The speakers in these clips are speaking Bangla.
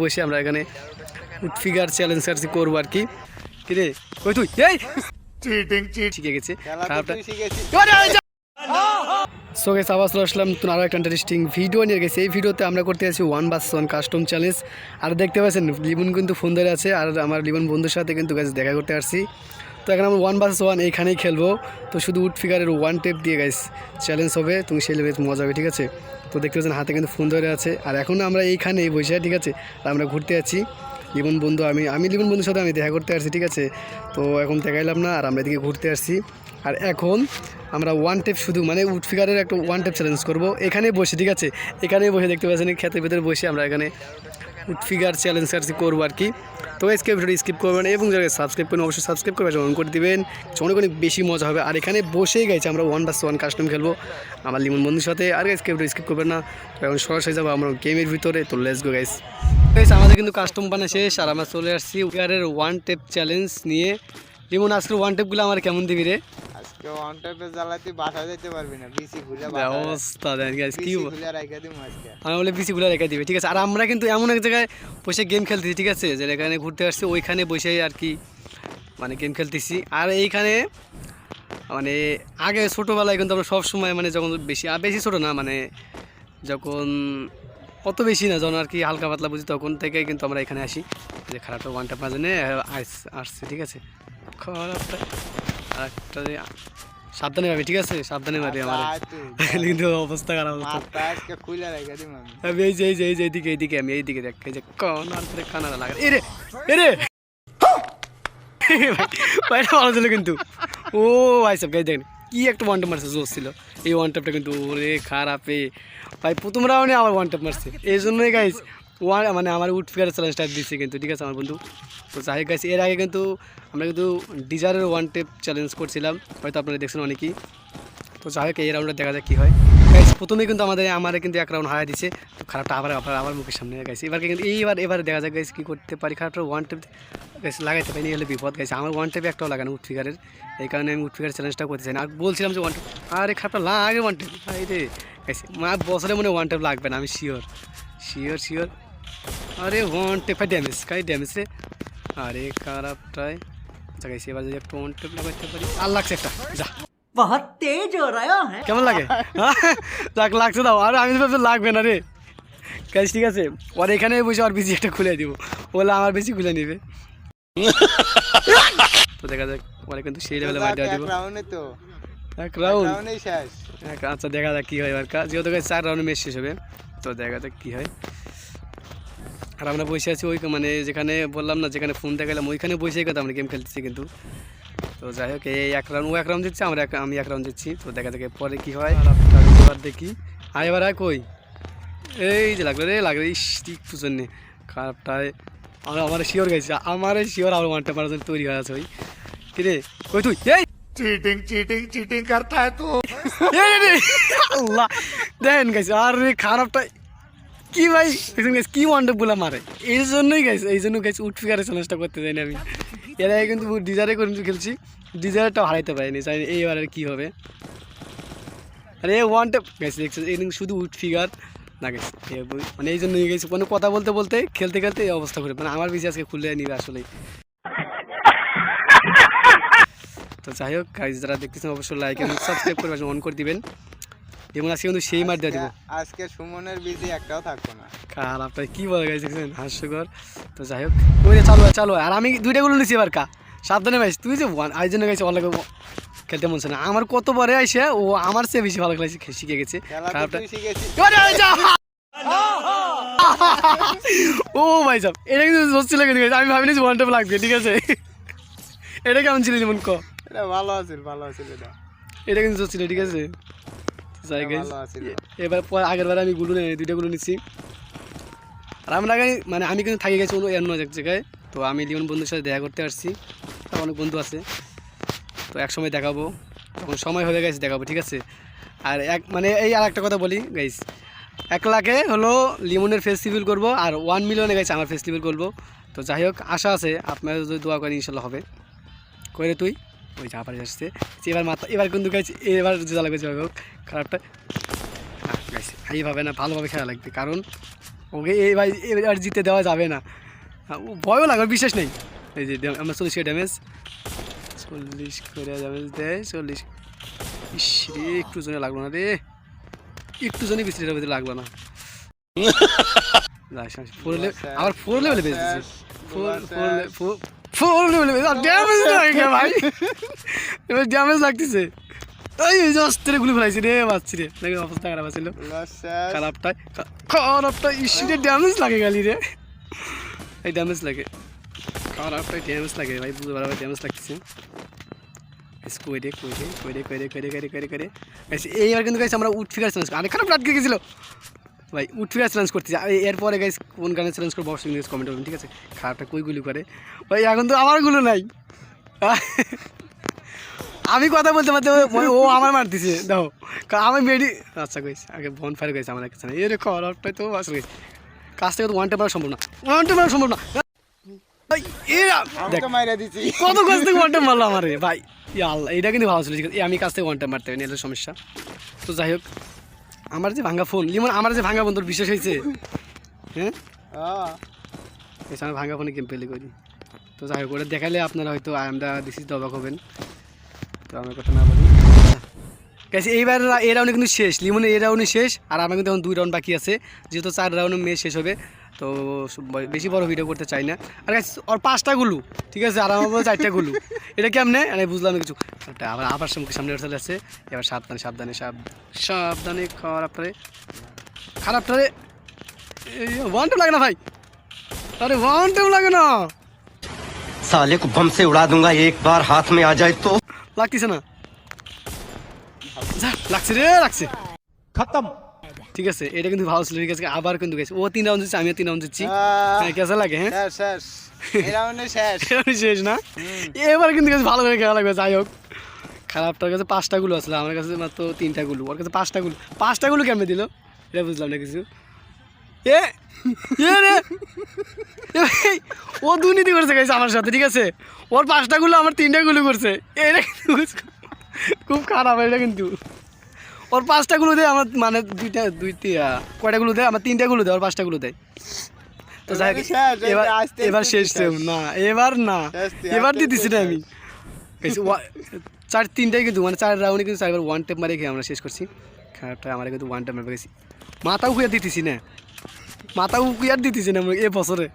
বসে আমরা এখানে ফিগার চ্যালেঞ্জ আর কি করব আর কি। কিরে কই তুই এই! চিটিং চিট শিখে গেছে। খারাপটা সো গেছে আবার চলে আসলাম তো আরও একটা ইন্টারেস্টিং ভিডিও নিয়ে। গেছে এই ভিডিওতে আমরা করতে আছি ওয়ান বাস ওয়ান কাস্টম চ্যালেঞ্জ আর দেখতে পাচ্ছেন লিবন কিন্তু ফোন ধরে আছে। আর আমার লিবন বন্ধুর সাথে কিন্তু কাছে দেখা করতে আসছি। তো এখন আমরা ওয়ান বাস ওয়ান এইখানেই খেলব। তো শুধু উড ফিগারের ওয়ান টেপ দিয়ে গাইস চ্যালেঞ্জ হবে, তুমি সেই বেশ মজা হবে, ঠিক আছে? তো দেখতে পাচ্ছেন হাতে কিন্তু ফোন ধরে আছে। আর এখন আমরা এইখানেই বসে ঠিক আছে? আমরা ঘুরতে যাচ্ছি। লিবন বন্ধু, আমি আমি লিবন বন্ধুর সাথে আমি দেখা করতে আসছি, ঠিক আছে? তো এখন দেখাইলাম না, আর আমরা এদিকে ঘুরতে আসছি। আর এখন আমরা ওয়ান টেপ শুধু মানে উড ফিগারের একটা ওয়ান টেপ চ্যালেঞ্জ করব। এখানেই বসে, ঠিক আছে? এখানেই বসে দেখতে পাচ্ছেন খেতের ভেতরে বসে আমরা এখানে ফিগার চ্যালেঞ্জ আর কি করব আর কি। তো স্কিপ ভিডিও স্কিপ করবেন এবং যারা সাবস্ক্রাইব করেন, অবশ্যই সাবস্ক্রাইব করবেন অন করে দিবেন অনেক অনেক বেশি মজা হবে। আর এখানে বসেই গেছে আমরা ওয়ান বাস ওয়ান কাস্টম খেলব। আমার লিমন বন্ধুর সাথে। আর স্কিপ ভিডিও স্কিপ করবেন না। এখন সরাসরি যাব আমরা গেমের ভিতরে। তো লেস গো গাইস গাইস আমাদের কিন্তু কাস্টম বানা শেষ। আর আমরা চলে আসছি উইয়ারের ওয়ান টেপ চ্যালেঞ্জ নিয়ে। লিমন, আজকের ওয়ান টেপগুলো আমার কেমন দিবি রে? আজকে ওয়ান টাইপে জ্বালাতে বাসা যেতে পারবি না বিসি খুলে অবস্থা দেন গাইস কি বিসি খুলে রাখা আজকে। আমি বলে বিসিগুলো রেখে দিবে ঠিক আছে? আর আমরা কিন্তু এমন এক জায়গায় বসে গেম খেলতেছি ঠিক আছে? যে এখানে ঘুরতে আসছি ওইখানে বসে আর কি মানে গেম খেলতেছি। আর এইখানে মানে আগে ছোটোবেলায় কিন্তু আমরা সব সময় মানে যখন বেশি আর বেশি ছোটো না মানে যখন অত বেশি না যখন আর কি হালকা পাতলা বুঝি তখন থেকে কিন্তু আমরা এখানে আসি। যে খারাপটা ওয়ানটা নিয়ে আসছে ঠিক আছে? খারাপটা আর একটা সাবধানে পাবি ঠিক আছে? সাবধানে মারি আমার। কিন্তু অবস্থা খারাপ আমি। এই যে এই যে এই যে এইদিকে এইদিকে আমি এইদিকে দেখ এই যে কনার করে কানারা লাগা এরে এরে ভাই ভালো ছিল কিন্তু। ও ভাই সব গাই দেখেন কি একটা ওয়ান টপ মারছে জোর ছিল। এই ওয়ান টপটা কিন্তু ওরে খারাপ। খারাপে ভাই প্রথম রাউন্ডে আমার ওয়ান টপ মারছে। এই জন্যই গাইস ওয়ান মানে আমার উড ফিগার চ্যালেঞ্জটা দিচ্ছে কিন্তু ঠিক আছে আমার বন্ধু? তো যাই গাইস এর আগে কিন্তু আমরা কিন্তু ডিজারের ওয়ান টেপ চ্যালেঞ্জ করছিলাম, হয়তো আপনারা দেখছেন অনেকেই। তো যাই হোক, এই রাউন্ডে দেখা যাক কী হয়। গাইস প্রথমেই কিন্তু আমাদের, আমারে কিন্তু এক রাউন্ড হারা দিচ্ছে তো খারাপটা আবার আবার আবার মুখের সামনে গাইছে এবার কিন্তু, এইবার, এবার দেখা যাক গাইস কী করতে পারি। খারাপটা ওয়ান টেপ গাইস লাগাইতে পারি হলে বিপদ গাইছে আমার ওয়ান টেপে একটাও লাগানো উড ফিগারের এই কারণে আমি উড ফিগার চ্যালেঞ্জটা করতে চাই না। আর বলছিলাম যে ওয়ান টেপ আরে খারাপটা লাগে ওয়ান টেপ ভাই রে গাইছে বছরে মনে ওয়ান টেপ লাগবে না, আমি শিওর শিওর শিওর আরে ওয়ান টেপ ড্যামেজ কাই ড্যামেজ আরে খারাপটাই আচ্ছা গাইস এবার যদি একটু অন টেপলা করতে পারি আর লাগছে একটা। যা। বহুত তেজ হো রহা হ্যাঁ? কেমন লাগে? লাগ লাগছে দাও। আর আমি তো ভাবছি লাগবে না রে। গাইস ঠিক আছে? ওর এখানে বসে ওর বেশি একটা খুলে দিব। বলে আমার বেশি খুলে নেবে। তো দেখা যাক ওরা কিন্তু সেই লেভেলে মার দেওয়া দিব। তো। এক রাউন্ড আচ্ছা দেখা যাক কি হয় এবার। যেহেতু চার রাউন্ড ম্যাচ শেষ হবে তো দেখা যাক কী হয়। আর আমরা বসে আছি ওই মানে যেখানে বললাম না যেখানে ফোন দেখালাম ওইখানে বসে কথা আমরা গেম খেলতেছি কিন্তু। তো যাই হোক এই এক রাউন্ড ও এক রাউন্ড দিচ্ছে আমরা আমি এক রাউন্ড দিচ্ছি তো দেখা দেখে পরে কী হয়। আর এবার দেখি। আর এবার আর কই? এই যে লাগল রে লাগল ইস ঠিক পুজন্যে খারাপটায় আমার আমার শিওর গেছে আমার শিওর আমার ওয়ানটা মারার জন্য তৈরি হয়ে আছে ওই। কিরে কই তুই? এই! চিটিং চিটিং চিটিং করতা এই রে, আল্লাহ! দেন আরে খারাপটা কি ভাই? দেখুন গাইছে কি বলে মারে এই জন্যই গাইছে এই জন্য গাইছে উঠ ফিগারে চ্যালেঞ্জটা করতে যাইনি আমি। এর আগে কিন্তু ডিজারে করে খেলছি ডিজারটাও হারাইতে পারিনি, জানি এইবার আর কি হবে। আরে ওয়ানটা গাইছে দেখছে এই শুধু উঠ ফিগার। না গেছে মানে এই জন্যই গেছে কোনো কথা বলতে বলতে, খেলতে খেলতে এই অবস্থা করে মানে আমার বেশি আজকে খুলে নিবে আসলেই। তো যাই হোক গাইজ যারা দেখতেছেন, অবশ্যই লাইক এবং সাবস্ক্রাইব করে অন করে দিবেন। এবং আজকে কিন্তু সেই মার দিয়ে দিব। আজকে সুমনের বিজি একটাও থাকব না। কার আপনার কি বলে গাইজ দেখছেন? হাস্যকর। তো যাই হোক ওই চালু হয়, চালু আর আমি দুইটা গুলো নিছি এবার কা। সাবধানে তুই যে আই জন্য গেছে অনেক খেলতে মন না। আমার কত পরে আইসে ও আমার চেয়ে বেশি ভালো খেলা শিখে- গেছে। খারাপটা তুই! ও ভাই সাহেব এটা কিন্তু হচ্ছিল কিন্তু। আমি ভাবিনি ওয়ান টাইম লাগবে ঠিক আছে? এটা কেমন ছিল যেমন ক? এটা ভালো আছিল ভালো আছিল এটা। এটা কিন্তু ছিল ঠিক আছে? যাই গাইস এবার পর আগের বার আমি গুলো নেই দুইটা গুলো নিচ্ছি আর আমরা মানে আমি কিন্তু থাকি গেছি অন্য এক জায়গায়। তো আমি লিমন বন্ধুর সাথে দেখা করতে আসছি। তার অনেক বন্ধু আছে। তো এক সময় দেখাবো। তখন সময় হয়ে গেছে দেখাবো ঠিক আছে? আর এক মানে এই আর একটা কথা বলি গাইস এক লাখে হলো লিমনের ফেস্টিভ্যাল করব আর ওয়ান মিলিয়নে গেছে আমার ফেস্টিভ্যাল করব। তো যাই হোক আশা আছে আপনারা যদি দোয়া করেন ইনশাল্লাহ হবে। করে তুই? ওই যা পারে আসছে এবার মাথা এবার কিন্তু গাইছি এবার যে লাগবে যাই হোক খারাপটা না, গাইছি এইভাবে না ভালোভাবে খেলা লাগবে। কারণ ওকে এই ভাই এবার জিতে দেওয়া যাবে না। ও ভয়ও লাগবে বিশ্বাস নেই। এই যে আমরা চল্লিশ ড্যামেজ চল্লিশ করে ড্যামেজ দেয় চল্লিশ ইস রে একটু জনে লাগল না রে। একটু জনে বেশি ড্যামেজ লাগল না। আবার ফোর লেভেলে বেঁচে দিচ্ছে four four four four damage লাগে ভাই। এবার ড্যামেজ লাগতেছে। এই এই যে অস্ত্রে গুলি ফেলাইছি রে বাচ্চি রে। নাকি অবস্থা খারাপ ছিল লসাস খারাপটা ইস্যুতে ড্যামেজ লাগে গালি রে। এই ড্যামেজ লাগে। খারাপটাই ড্যামেজ লাগে ভাই বুঝতে পারা ড্যামেজ লাগতেছে। কইরে কইরে কইরে কইরে কইরে কইরে কইরে গাইস এইবার কিন্তু আমরা উঠ ফিগার আরে খারাপ আটকে গেছিল ভাই উঠ ফিগার চ্যালেঞ্জ করতেছি আর এরপরে গাইস কোন গানে চ্যালেঞ্জ করব অবশ্যই গাইস কমেন্ট করবেন ঠিক আছে? খারাপটা কই গুলি করে? ভাই এখন তো আমারগুলো নাই। আমি কথা বলতে পারতে ও আমার মারতেছে দেখো কা- আমি মেডি আচ্ছা কইস আগে বন ফায়ার গেছে আমার কাছে এর খারাপটাই তো আসলে গেছে কাজ থেকে তো ওয়ান টেপ সম্ভব না। ওয়ান টেপ সম্ভব না। ভাই এরা কত কাছ থেকে ওয়ান টেপ মারলো আমার? রে ভাই আল্লাহ এটা কিন্তু ভালো ছিল। এই আমি কাছ থেকে ওয়ান টেপ মারতে পারি সমস্যা। তো যাই হোক আমার যে ভাঙ্গা ফোন লিমন আমার যে ভাঙ্গা ফোন তোর বিশ্বাস হয়েছে। হ্যাঁ? এছাড়া এসে আমি ভাঙা ফোনে গেম পেলে করি। তো যাই হোক ওটা দেখালে আপনারা হয়তো আমরা দিছি অবাক হবেন। তো আমার কথা না বলি। গেছি এইবার এ এই রাউন্ডে কিন্তু শেষ। লিমনের এ রাউন্ডে শেষ আর আমার কিন্তু এখন দুই রাউন্ড বাকি আছে। যেহেতু চার রাউন্ডে মেয়ে শেষ হবে তো সব- বেশি বড় ভিডিও করতে চাই না আর guys, ওর পাঁচটা গুলু ঠিক আছে আর আমার বলে চারটা গুলু এটা কেমনে আমি বুঝলাম না কিছু একটা আবার আবার মুখের সামনে চলে আসছে এবার সাবধানে সাবধানে সাব সাবধানে খারাপটারে খারাপটারে ওয়ান টাইম লাগে না ভাই আরে ওয়ান টাইম লাগে না साले को बम से उड़ा दूंगा एक बार हाथ में आ जाए तो লাগতেছে না যা, লাগছে রে লাগছে खत्म ঠিক আছে? এটা কিন্তু ভালো ছিল ঠিক আছে? আবার কিন্তু গেছে। ও তিন রাউন্ড দিচ্ছে আমিও তিন রাউন্ড আহ, হ্যাঁ কেসা লাগে হ্যাঁ? শেষ না? এবার কিন্তু ভালো করে খেলা লাগবে যাই হোক। খারাপটার কাছে পাঁচটা গুলো আসলে আমার কাছে মাত্র তিনটা গুলো। ওর কাছে পাঁচটা গুলো। পাঁচটা গুলো কেমনে দিল? এটা বুঝলাম না কিছু। এ এ রে! ও দুর্নীতি করছে গেছে আমার সাথে ঠিক আছে? ওর পাঁচটা গুলো আমার তিনটা গুলো করছে। এটা কিন্তু খুব খারাপ এটা কিন্তু। ওর পাঁচটা গুলো দেয় আমার মানে দুইটা দুইটি কয়টা গুলো দেয় আমার তিনটা গুলো দেয় ওর পাঁচটা গুলো দেয় তো যাই হোক, এবারে এবার শেষ। সেম না এবার না। এবার আস্তে দিতেছি না আমি। চার তিনটাই কিন্তু মানে চার রাউন্ডে কিন্তু চারবার ওয়ান টেপ মারে খেয়ে আমরা শেষ করছি। খারাপটা আমার কিন্তু ওয়ান টেপ মারে গেছি। মাথাও কুয়ার দিতেছি না। মাথাও কুয়ার দিতেছি না আমরা এ বছরে।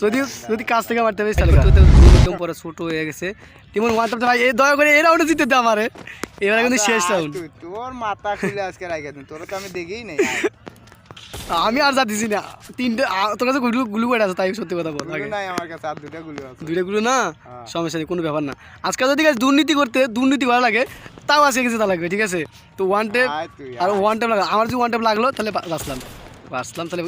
যদি যদি কাজ থেকে মারতে পারিস তাহলে একদম পরে ছোট হয়ে গেছে। তেমন ওয়ান টেপটা ভাই এই দয়া করে এই রাউন্ডে জিতে দে আমারে। এবার কিন্তু আচ্ছা, শেষ রাউন্ড তোর মাথা খুলে আজকে রাখে দিন তোর তো আমি দেখেই নেই আমি আর যাচ্ছি না। তিনটে তোর কাছে গুলু গুলু কয়টা আছে তাই সত্যি কথা বল আগে। নাই আমার কাছে আর দুটা গুলো আছে। দুইটা গুলো না? হ্যাঁ। সমস্যা নেই কোনো ব্যাপার না। আজকাল যদি guys দুর্নীতি করতে দুর্নীতি ভালো লাগে তাও আজকে কিছু তা লাগবে ঠিক আছে? তো ওয়ান টেপ আর ওয়ান টেপ লাগল আমার যদি ওয়ান টেপ লাগল তাহলে বাঁচলাম। বাঁচলাম তাহলে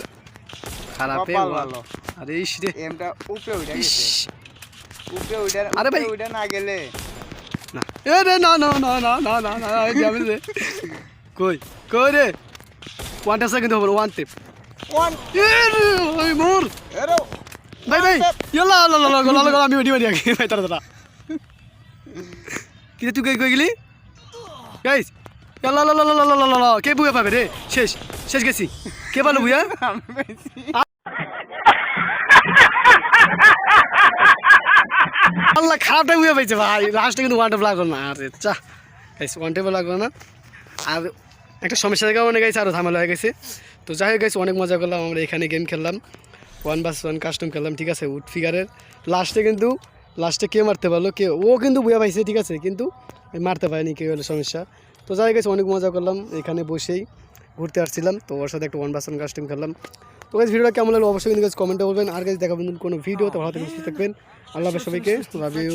খারাপে ভালো। আরে ইস রে। এমটা উপরে উঠে গেছে। উঠে আরে ভাই উঠে না গেলে না না না না না না না না যাবে রে কই কই রে ওয়ান টেপ টেপ ওয়ান এ রে ওই মোর এ রে ভাই ভাই ইলা লা লা লা লা আমি ভিডিও দিয়ে ভাই তারা তারা কি তুই কই কই গেলি গাইস লা লা লা লা লা লা কে বুয়া পাবে রে শেষ শেষ গেছি কে ভালো বুয়া আল্লাহ খারাপটা বুয়া পাইছে ভাই। লাস্টে কিন্তু ওয়ান টেপ লাগল না। আরে চা। গাইস ওয়ান টেপ লাগল না। আর একটা সমস্যা সমস্যার কারণে গেছে আরও ঝামেলা হয়ে গেছে। তো যাই হোক গেছে অনেক মজা করলাম। আমরা এখানে গেম খেললাম। ওয়ান বাস ওয়ান কাস্টম খেললাম, ঠিক আছে? উড ফিগারের লাস্টে কিন্তু লাস্টে কে মারতে পারল? কে? ও কিন্তু বুয়া পাইছে, ঠিক আছে? কিন্তু মারতে পারেনি কেউ হলো সমস্যা? তো যাই গেছে অনেক মজা করলাম। এখানে বসেই ঘুরতে আসছিলাম। তো ওর সাথে একটা ওয়ান বাস ওয়ান কাস্টম খেললাম। তো গাছ ভিডিওটা কেমন লাগল অবশ্যই কিন্তু কমেন্টে বলবেন। আর কাছে দেখাবেন কোনো ভিডিও তো ভালো থাকবেন সুস্থ থাকবেন। আল্লাহ সবাইকে। Love you